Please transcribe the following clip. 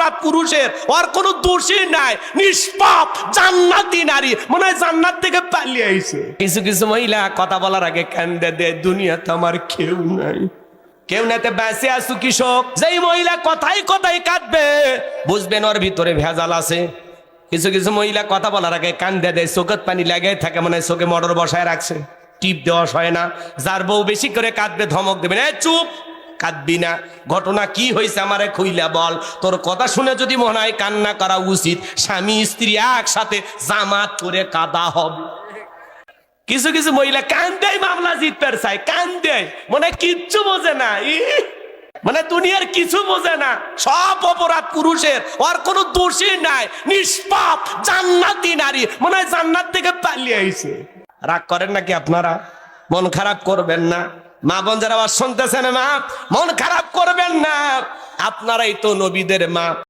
অপরাধ পুরুষের, ওর কোনো দোষই নাই। নিষ্পাপ, জান্নাতি নারী। মনে হয় জান্নাত থেকে পালিয়ে আইছে। কিছু কিছু মহিলা কথা বলার আগে কান্দে দে, দুনিয়াতে আমার কেউ নাই। কেউ নাতে বেঁচে আসু কৃষক। যেই মহিলা কথাই কথাই কাঁদবে, বুঝবেন ওর ভিতরে ভেজাল আছে। কিছু কিছু মহিলা কথা বলার আগে কান্দে দেয় চোখের পানি লাগে থাকে মানে চোখে মটর বসায় রাখছে। টিপ দেওয়া হয় না। যার বউ বেশি করে কাঁদবে, ধমক দেবে না। চুপ কাঁদবি না। ঘটনা কি হয়েছে আমারে খুইলা বল। তোর কথা শুনে যদি মনে হয় কান্না করা উচিত, স্বামী, স্ত্রী একসাথে জামাত করে কাদা হবে। কিছু কিছু মহিলা কান্দেই মামলা জিততে চায় কান্দেই মনে কিচ্ছু বোঝে না, ই! মানে দুনিয়ার কিছু বোঝে না। সব অপরাধ পুরুষের, ওর কোনো দোষই নাই। নিষ্পাপ, জান্নাতি নারী। মনে হয় জান্নাত থেকে পালিয়ে আইছে। রাগ করেন নাকি আপনারা? মন খারাপ করবেন না। মা বোন যারা আবার শুনতেছেন মা মন খারাপ করবেন না। আপনারাই তো নবীদের মা।